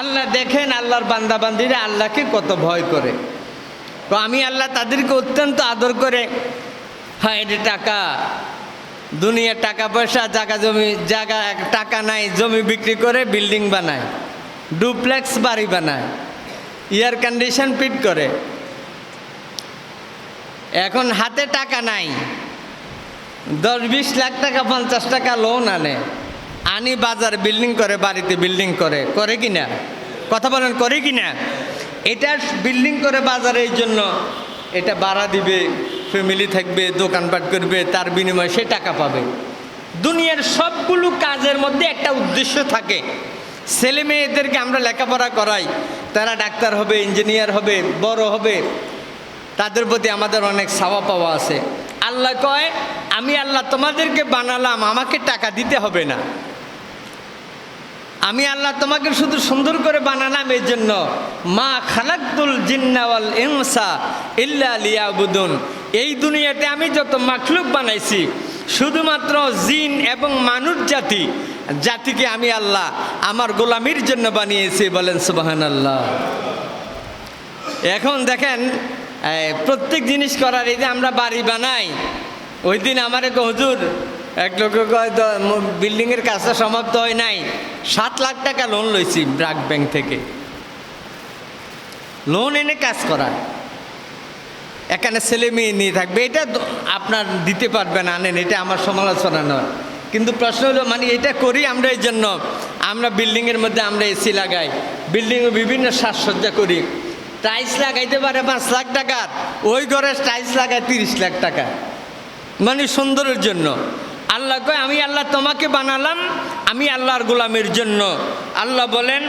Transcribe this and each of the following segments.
আল্লাহ দেখেন আল্লাহর বান্দাবান্দিরা আল্লাহকে কত ভয় করে। তো আমি আল্লাহ তাদেরকে অত্যন্ত আদর করে হ্যাঁ এটা টাকা দুনিয়ার টাকা পয়সা, জায়গা জমি, জায়গা, টাকা নাই, জমি বিক্রি করে বিল্ডিং বানায়, ডুপ্লেক্স বাড়ি বানায়, এয়ার কন্ডিশন ফিট করে। এখন হাতে টাকা নাই, দশ বিশ লাখ টাকা, পঞ্চাশ টাকা লোন আনে। আনি বাজার বিল্ডিং করে, বাড়িতে বিল্ডিং করে। করে কি না? কথা বলেন, করে কি না? এটা বিল্ডিং করে বাজারে এই জন্য এটা ভাড়া দিবে ফ্যামিলি থাকবে, দোকানপাট করবে, তার বিনিময়ে সে টাকা পাবে। দুনিয়ার সবগুলো কাজের মধ্যে একটা উদ্দেশ্য থাকে। ছেলে মেয়েদেরকে আমরা লেখাপড়া করাই। তারা ডাক্তার হবে ইঞ্জিনিয়ার হবে, বড় হবে। তাদের প্রতি আমাদের অনেক সাওয়া পাওয়া আছে। আল্লাহ কয়, আমি আল্লাহ তোমাদেরকে বানালাম, আমাকে টাকা দিতে হবে না। আমি আল্লাহ তোমাকে শুধু সুন্দর করে বানালাম এর জন্য। মা খালাকুল জিন্নাওয়াল ইনসা ইল্লা এই দুনিয়াতে আমি যত মাখলুক বানাইছি, শুধুমাত্র জিন এবং মানুষ জাতি, জাতিকে আমি আল্লাহ আমার গোলামির জন্য বানিয়েছি বলেন সুবাহান আল্লাহ এখন দেখেন প্রত্যেক জিনিস করার এই যে আমরা বাড়ি বানাই, ওই দিন আমার এক হুজুর এক লোক কয় বিল্ডিংয়ের কাজটা সমাপ্ত হয় নাই। সাত লাখ টাকা লোন লইছি ব্রাক ব্যাংক থেকে। লোন এনে কাজ করা এখানে ছেলে মেয়ে নিয়ে থাকবে। এটা আপনার দিতে পারবেন, আনেন, এটা আমার সমালোচনা নয়। কিন্তু প্রশ্ন হলো মানে এটা করি আমরা এই জন্য। আমরা বিল্ডিংয়ের মধ্যে আমরা এসি লাগাই। বিল্ডিংয়ে বিভিন্ন সাজসজ্জা করি। টাইলস লাগাইতে পারে পাঁচ লাখ টাকার ওই ঘরে টাইলস লাগায় তিরিশ লাখ টাকা। মানে সুন্দরের জন্য। আল্লাহ কয়, আমি আল্লাহ তোমাকে বানালাম, আমি আল্লাহর গোলামের জন্য। আল্লাহ বলেন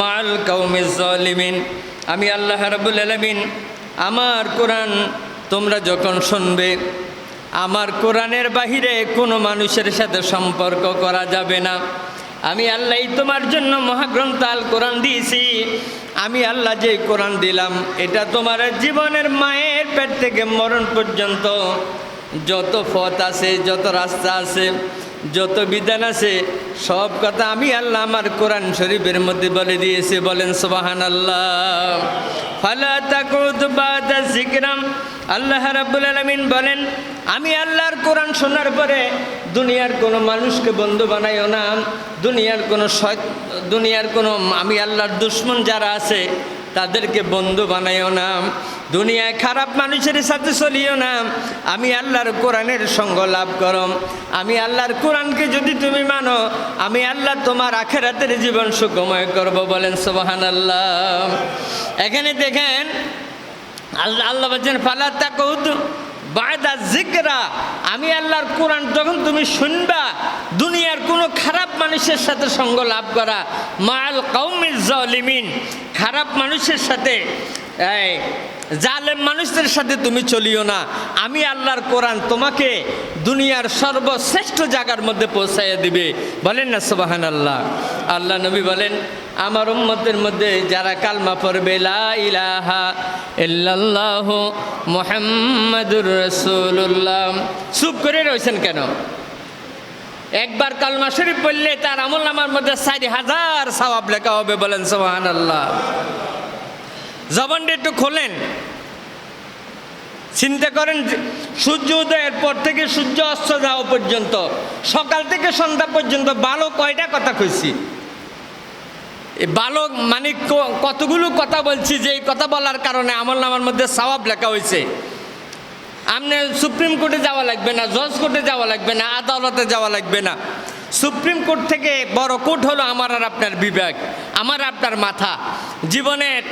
মাল জালিমিন আমি আল্লাহ রাবুল আলমিন, আমার কোরআন তোমরা যখন শুনবে, আমার কোরআনের বাহিরে কোনো মানুষের সাথে সম্পর্ক করা যাবে না। আমি আল্লাহ তোমার জন্য মহাগ্রন্থ আল কোরআন দিয়েছি। আমি আল্লাহ যে কোরআন দিলাম, এটা তোমার জীবনের মায়ের পেট থেকে মরণ পর্যন্ত যত পথ আছে, যত রাস্তা আছে, যত বিধান আছে, সব কথা আমি আল্লাহ আমার কোরআন শরীফের মধ্যে বলে দিয়েছে, বলেন সোবাহান আল্লাহ আল্লাহ রাব্বুল আলামিন বলেন, আমি আল্লাহর কোরআন শোনার পরে দুনিয়ার কোনো মানুষকে বন্ধু বানাইও না। দুনিয়ার কোনো দুনিয়ার কোনো আমি আল্লাহর দুশ্মন যারা আছে, তাদেরকে বন্ধু বানাইও না। দুনিয়ায় খারাপ মানুষের সাথে চলিও না। আমি আল্লাহর কোরআনের সঙ্গ লাভ করম। আমি আল্লাহর কোরআনকে যদি তুমি মানো, আমি আল্লাহ তোমার আখেরাতের জীবন সুখময় করব বলেন সোবাহান আল্লাহ এখানে দেখেন, আল্লাহ আল্লাহ বলছেন, ফালা তাকুদ বায়দা জিকরা আমি আল্লাহর কোরআন যখন তুমি শুনবা, দুনিয়ার কোনো খারাপ মানুষের সাথে সঙ্গ লাভ করা মাল কৌমিজ খারাপ মানুষের সাথে জালেম মানুষদের সাথে তুমি চলিও না। আমি আল্লাহর কোরআন তোমাকে দুনিয়ার সর্বশ্রেষ্ঠ জায়গার মধ্যে পৌঁছাইয়া দিবে। বলেন না সুবাহান আল্লাহ আল্লাহ নবী বলেন, আমার উম্মতের মধ্যে যারা কালমা পড়বে ইলাহা মুহাম্মাদুর রাসূলুল্লাহ। চুপ করে রয়েছেন কেন? একবার কালমা শরীফ পড়লে তার আমল নামার মধ্যে চারি হাজার সওয়াব লেখা হবে, বলেন সুবহান আল্লাহ জবানটা একটু খোলেন। চিন্তা করেন সূর্য উদয়ের পর থেকে সূর্য অস্ত যাওয়া পর্যন্ত, সকাল থেকে সন্ধ্যা পর্যন্ত ভালো কয়টা কথা কইছি? এই বালক মানে কতগুলো কথা বলছি যে এই কথা বলার কারণে আমল নামার মধ্যে সওয়াব লেখা হয়েছে আপনি সুপ্রিম কোর্টে যাওয়া লাগবে না, জজ কোর্টে যাওয়া লাগবে না, আদালতে যাওয়া লাগবে না। সুপ্রিম কোর্ট থেকে বড় কোর্ট হলো আমার আর আপনার বিবেক, আমার আপনার মাথা। জীবনের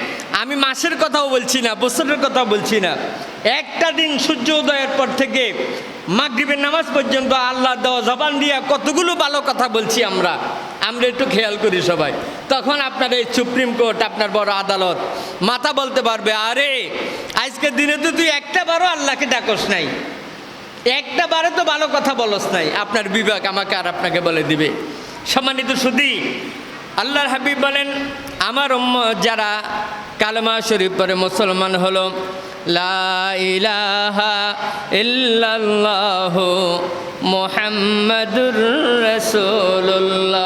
আমি মাসের কথাও বলছি না, বছরের কথাও বলছি না। একটা দিন সূর্য উদয়ের পর থেকে মাগরিবের নামাজ পর্যন্ত আল্লাহ দেওয়া জবান দিয়া কতগুলো ভালো কথা বলছি আমরা। আমরা একটু খেয়াল করি সবাই। তখন আপনার এই সুপ্রিম কোর্ট, আপনার বড় আদালত মাথা বলতে পারবে, আরে, আজকের দিনে তো তুই একটা বারও আল্লাহকে ডাকস নাই। একটা বারে তো ভালো কথা বলস নাই। আপনার বিবেক আমাকে আর আপনাকে বলে দিবে। সম্মানিত সুদী আল্লাহর হাবিব বলেন, আমার যারা কালমা শরীফ পরে মুসলমান হলো, লা ইলাহা ইল্লাল্লাহু মুহাম্মাদুর রাসূলুল্লাহ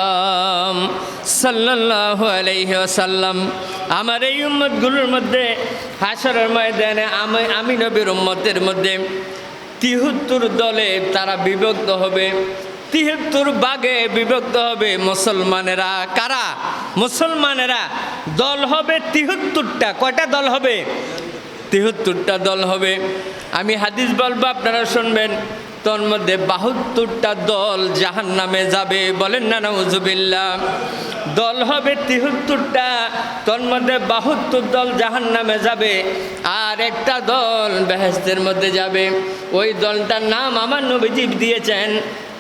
সাল্লাল্লাহু আলাইহি ওয়াসাল্লাম। আমার এই উম্মতগুলোর মধ্যে হাসরের ময়দানে আমি আমি নবীর উম্মতের মধ্যে তিহত্তর দলে তারা বিভক্ত হবে। তিহত্তর বাগে বিভক্ত হবে মুসলমানেরা। কারা? মুসলমানেরা। দল হবে তিহত্তরটা। কয়টা দল হবে? তিহত্তরটা দল হবে। আমি হাদিস বলব, আপনারা শুনবেন। তোর মধ্যে বাহাত্তরটা দল জাহান নামে যাবে। বলেন না নজুবিল্লা দল হবে তিহত্তরটা তোর মধ্যে বাহাত্তর দল জাহান নামে যাবে, আর একটা দল বেহেস্তের মধ্যে যাবে। ওই দলটার নাম আমার নবীজি দিয়েছেন,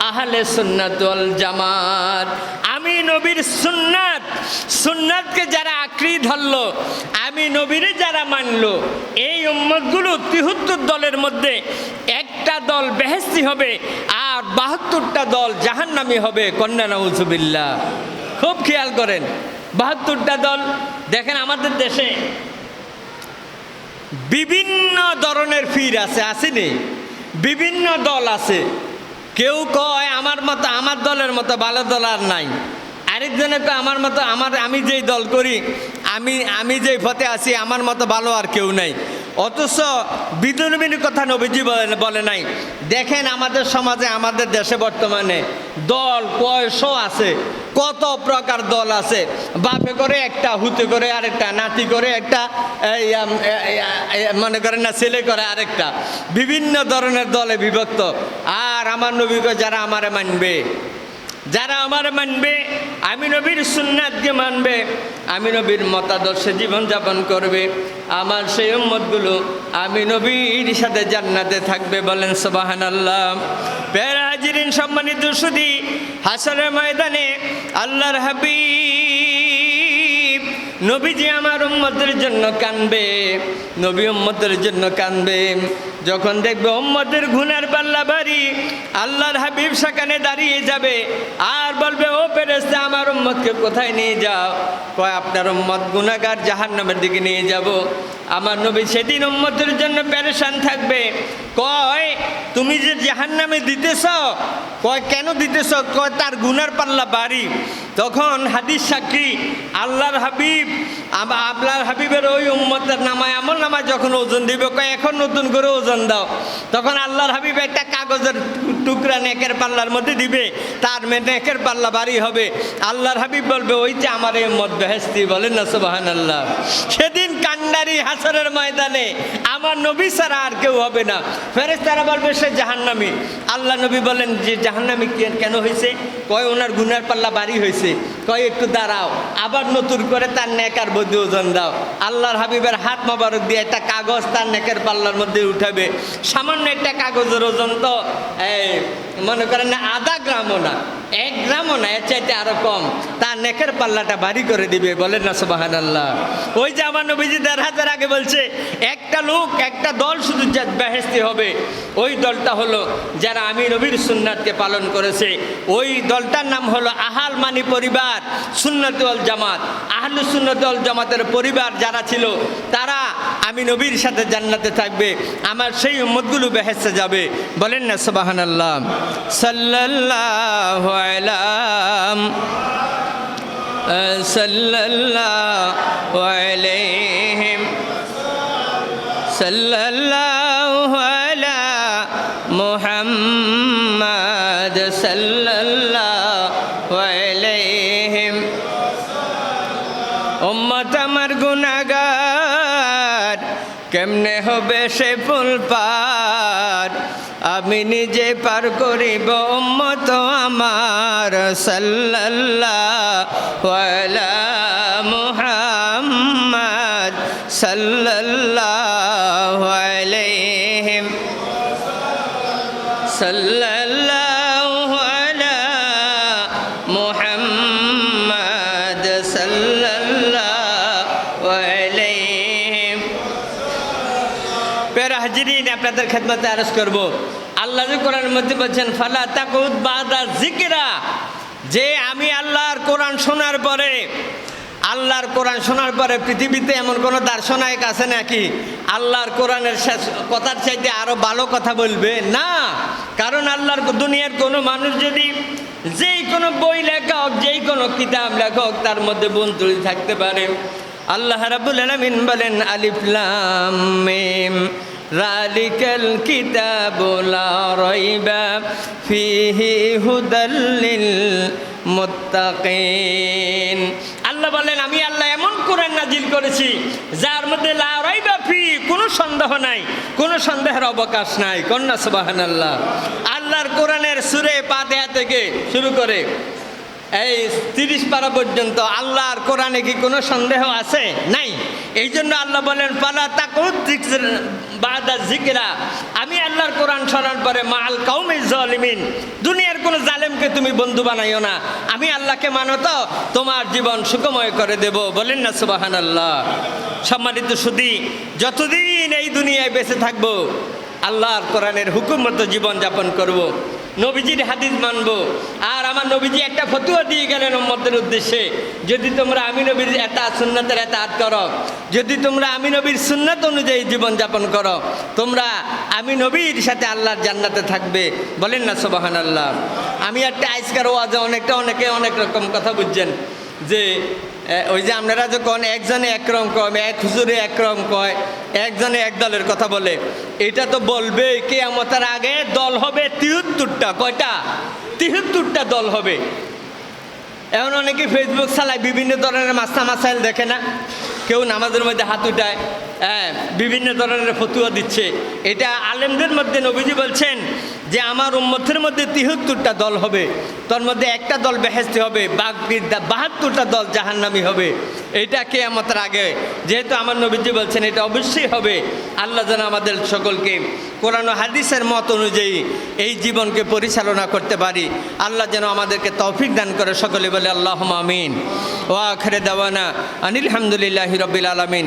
আহলে সুন্নাতল জামাত। আমি নবীর সুন্নাত, সুন্নাতকে যারা আঁকড়ি ধরলো, আমি নবীরে যারা মানলো, এই উম্মতগুলো তিহত্তর দলের মধ্যে একটা দল বেহেস্তি হবে, আর বাহাত্তরটা দল জাহান্নামি হবে। কন্যা নজুবিল্লা খুব খেয়াল করেন। বাহাত্তরটা দল, দেখেন আমাদের দেশে বিভিন্ন ধরনের ফির আছে আসেনি বিভিন্ন দল আছে। কেউ কয়, আমার মতো, আমার দলের মতো ভালো দল আর নাই। আরেকজনে কয়, আমার মতো, আমার, আমি যেই দল করি, আমি আমি যেই পথে আছি, আমার মতো ভালো আর কেউ নাই। অথচ বিদুর্মিনীর কথা নবীজি বলে নাই। দেখেন আমাদের সমাজে, আমাদের দেশে বর্তমানে দল কয়শো আছে, কত প্রকার দল আছে। বাপে করে একটা, হুতে করে আরেকটা, নাতি করে একটা মনে করেন না, ছেলে করে আরেকটা। বিভিন্ন ধরনের দলে বিভক্ত। আর আমার নবীকে যারা আমারে মানবে, যারা আমার মানবে আমি নবীর সুন্নাতকে মানবে, আমি নবীর মতাদর্শে জীবনযাপন করবে। আমার সেই উম্মতগুলো আমি নবীর সাথে জান্নাতে থাকবে বলেন সবাহান আল্লাহ পেয়ারা হাজিরিন সম্মানিত সুদী হাসরের ময়দানে আল্লাহর হাবিব নবীজি আমার উম্মতের জন্য কানবে, নবী উম্মতের জন্য কানবে। যখন দেখবে উম্মতের গুনার পাল্লা বাড়ি আল্লাহর হাবিব সেখানে দাঁড়িয়ে যাবে। আর বলবে, ও পেরেস্তা আমার উম্মতকে কোথায় নিয়ে যাও? কয়, আপনার উম্মত গুনাগার জাহান্নামের দিকে নিয়ে যাব। আমার নবী সেদিন উম্মতের জন্য প্যারেশান থাকবে। কয়, তুমি যে জাহান্নামে দিতেছ? কয়, কেন দিতেছ? কয়, তার গুনার পাল্লা বাড়ি। তখন হাদিস সাক্ষী, আল্লাহর হাবিব আব- আল্লাহর হাবিবের ওই উম্মতের নামায় আমল নামায় যখন ওজন দিবে, কয়, এখন নতুন করে ওজন দাও। তখন আল্লাহর হাবিব একটা কাগজের টুকরা নেকের পাল্লার মধ্যে দিবে, তার মে নেকের পাল্লা বাড়ি হবে। আল্লাহর হাবিব বলবে, ওই যে আমার এই মত বেহেস্তি বলেন না সুবাহান আল্লাহ সেদিন কান্ডারি হাসরের ময়দানে আমার নবী ছাড়া আর কেউ হবে না। ফেরেস তারা বলবে, সে জাহান্নামি। আল্লাহ নবী বলেন, যে জাহান্নামি কেন হয়েছে কয়, ওনার গুনার পাল্লা বাড়ি হয়েছে কয়, একটু দাঁড়াও। আবার নতুন করে তার নেকার বদি ওজন দাও। আল্লাহর হাবিবের হাত মোবারক দিয়ে একটা কাগজ তার নেকের পাল্লার মধ্যে উঠাবে। সামান্য একটা কাগজের ওজন তো, এই মনে করেন না, আধা গ্রামও না, এক গ্রামও না, এর চাইতে আরও কম। তার নেকের পাল্লাটা ভারী করে দিবে, বলেন না সুবাহান আল্লাহ ওই যে আমার নবীজি দেড় হাজার আগে বলছে, একটা লোক, একটা দল শুধু বেহেস্তি হবে। ওই দলটা হলো যারা আমি নবীর সুন্নাতকে পালন করেছে। ওই দলটার নাম হলো আহাল মানি পরিবার সুন্নত জামাত। আহলু সুন্নত জামাতের পরিবার যারা ছিল, তারা আমি নবীর সাথে জান্নাতে থাকবে, আমার সেই উম্মতগুলো বেহেস্তে যাবে। বলেন না সুবাহান আল্লাহ সাল্লাল্লাহু আলাম সাল্লাল্লাহু আলাইহিম আমার গুনাগার কেমনে হবে সে ফুল পার? আমি নিজে পার করিব উম্মত আমার। সাল্লাল্লাহু আলা মুহাম্মাদ সাল্লাল্লাহু আলাইহিম আপনাদের খেদমতে আরজ করব। আল্লাহ কোরআনের মধ্যে বলছেন, ফালা তাকুদ বাদা জিকরা যে আমি আল্লাহর কোরআন শোনার পরে, আল্লাহর কোরআন শোনার পরে পৃথিবীতে এমন কোনো দার্শনায়ক আছে নাকি? আল্লাহর কোরআনের শেষ কথার চাইতে আরও ভালো কথা বলবে? না। কারণ আল্লাহর দুনিয়ার কোনো মানুষ যদি যেই কোনো বই লেখক, যেই কোনো কিতাব লেখক, তার মধ্যে বন্ধুরি থাকতে পারে। আল্লাহ রাবুল আলমিন বলেন আলিফলাম রালিকাল কিতাব লা রাইবা ফিহি হুদাল্লিল মুত্তাকিন। আল্লাহ বলেন, আমি আল্লাহ এমন কোরআন নাজিল করেছি, যার মধ্যে লা রাইবা ফি, কোনো সন্দেহ নাই, কোনো সন্দেহের অবকাশ নাই। কন্যা সুবহানাল্লাহ। আল্লাহর কোরআনের সুরে পাতিহা থেকে শুরু করে এই তিরিশ পারা পর্যন্ত আল্লাহর কোরআনে কি কোনো সন্দেহ আছে? নাই। এই জন্য আল্লাহ বলেন পালা তাকুদ বাদা জিকিরা আমি আল্লাহর কোরআন শোনার পরে মাল কাউমে জলিমিন। দুনিয়ার কোনো জালেমকে তুমি বন্ধু বানাইও না। আমি আল্লাহকে মানো তো তোমার জীবন সুখময় করে দেব। বলেন না সুবাহান আল্লাহ সম্মানিত সুদী যতদিন এই দুনিয়ায় বেঁচে থাকব, আল্লাহর কোরআনের হুকুম মতো জীবনযাপন করব। নবীজির হাদিস মানব। আর আমার নবীজি একটা ফতুয়া দিয়ে গেলেন উম্মতের উদ্দেশ্যে। যদি তোমরা আমি নবীর এটা সুন্নতের এটা হাত করো, যদি তোমরা আমি নবীর সুন্নত অনুযায়ী জীবনযাপন করো, তোমরা আমি নবীর সাথে আল্লাহর জান্নাতে থাকবে। বলেন না সোবাহান আল্লাহ আমি একটা আইসকার ওয়াজে অনেকটা অনেকে অনেক রকম কথা বুঝছেন যে ওই যে আপনারা যখন একজনে একরম কয়, এক হুজুরে একরম কয় একজনে এক দলের কথা বলে। এটা তো বলবে কে আমাদের আগে দল হবে তিহত্তরটা। কয়টা? তিহত্তরটা দল হবে। এমন অনেকে ফেসবুক চালায়, বিভিন্ন ধরনের মাস্তা মাসাইল দেখে না? কেউ নামাজের মধ্যে হাত উঠায় হ্যাঁ বিভিন্ন ধরনের ফতুয়া দিচ্ছে। এটা আলেমদের মধ্যে নবীজি বলছেন যে আমার উম্মতের মধ্যে তিহত্তরটা দল হবে, তোর মধ্যে একটা দল বেহেস্তি হবে বাঘবির বাহাত্তরটা দল জাহান্নামি হবে। এটা কে আমাদের আগে। যেহেতু আমার নবীজি বলছেন, এটা অবশ্যই হবে। আল্লাহ যেন আমাদের সকলকে কোরআন হাদিসের মত অনুযায়ী এই জীবনকে পরিচালনা করতে পারি। আল্লাহ যেন আমাদেরকে তৌফিক দান করে সকলে বলে আল্লাহ আমিন। ও আখরে দেওয়ানা আনিল হামদুলিল্লাহ রবিল আলমিন।